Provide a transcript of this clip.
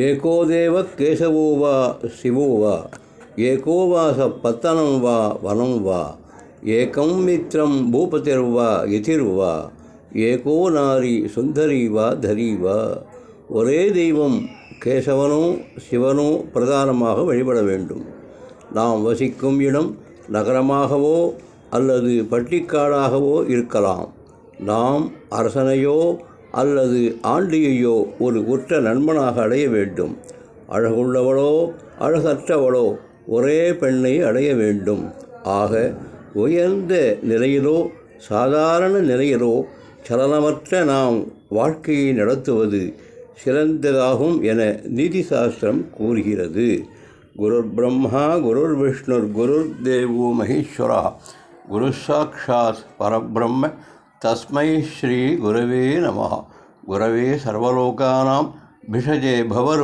ஏகோ தேவ கேசவோ வா சிவோ வா. ஏகோ வாச பத்தனம் வா வனம் வா. ஏகம் மித்ரம் பூபதிர்வா யதிர்வா ஏகோ நாரி சுந்தரி வா தரி வா. ஒரே தெய்வம் கேசவனோ சிவனோ பிரதானமாக வழிபட வேண்டும். நாம் வசிக்கும் இடம் நகரமாகவோ அல்லது பட்டிக்காடாகவோ இருக்கலாம். நாம் அரசனையோ அல்லது ஆண்டியையோ ஒரு உற்ற நண்பனாக அடைய வேண்டும். அழகுள்ளவளோ அழகற்றவளோ ஒரே பெண்ணை அடைய வேண்டும். ஆக உயர்ந்த நிலையிலோ சாதாரண நிலையிலோ சலனமற்ற நாம் வாழ்க்கையை நடத்துவது சிறந்ததாகும் என நீதி சாஸ்திரம் கூறுகிறது. குருர் பிரம்மா குருர் விஷ்ணுர் குருர் தேவோ மகேஸ்வரா குரு சாட்சாத் பரபிரம்ம तस्म श्री गुरव नम। गुरव सर्वोकाना भिषजे भवरु